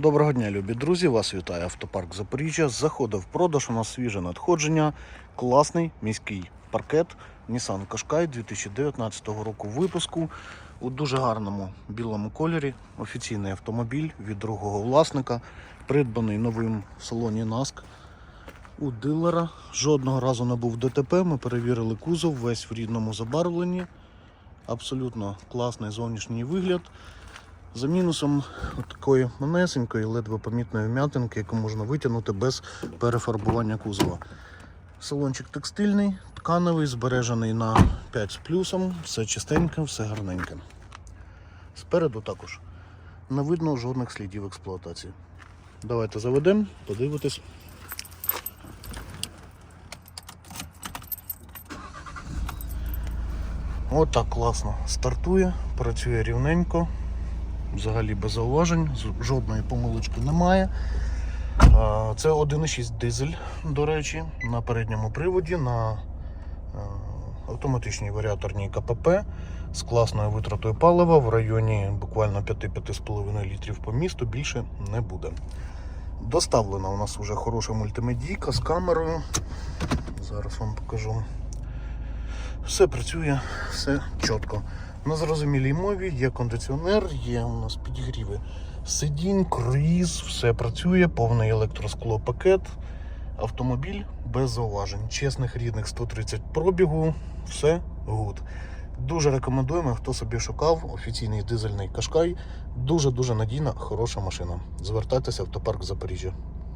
Доброго дня, любі друзі! Вас вітає автопарк Запоріжжя. Заходив в продаж. У нас свіже надходження. Класний міський паркет Nissan Qashqai 2019 року випуску у дуже гарному білому кольорі. Офіційний автомобіль від другого власника, придбаний новим в салоні NASK у дилера. Жодного разу не був ДТП. Ми перевірили кузов, весь в рідному забарвленні. Абсолютно класний зовнішній вигляд. За мінусом такої манесенької, ледве помітної вм'ятинки, яку можна витягнути без перефарбування кузова. Салончик текстильний, тканевий, збережений на 5 з плюсом, все чистеньке, все гарненьке. Спереду також не видно жодних слідів експлуатації. Давайте заведемо, подивитись. Отак класно стартує, працює рівненько, взагалі без зауважень, жодної помилочки немає. Це 1,6 дизель, до речі, на передньому приводі, на е, автоматичній варіаторній КПП з класною витратою палива в районі буквально 5-5,5 літрів по місту більше не буде. Доставлена у нас вже хороша мультимедійка з камерою. Зараз вам покажу. Все працює, все чітко. На зрозумілій мові є кондиціонер, є у нас підігріви сидінь, круїз, все працює, повний електросклопакет. Автомобіль без зауважень. Чесних рідних 130 пробігу, все гуд. Дуже рекомендуємо, хто собі шукав офіційний дизельний кашкай. Дуже-дуже надійна, хороша машина. Звертайтеся в автопарк Запоріжжя.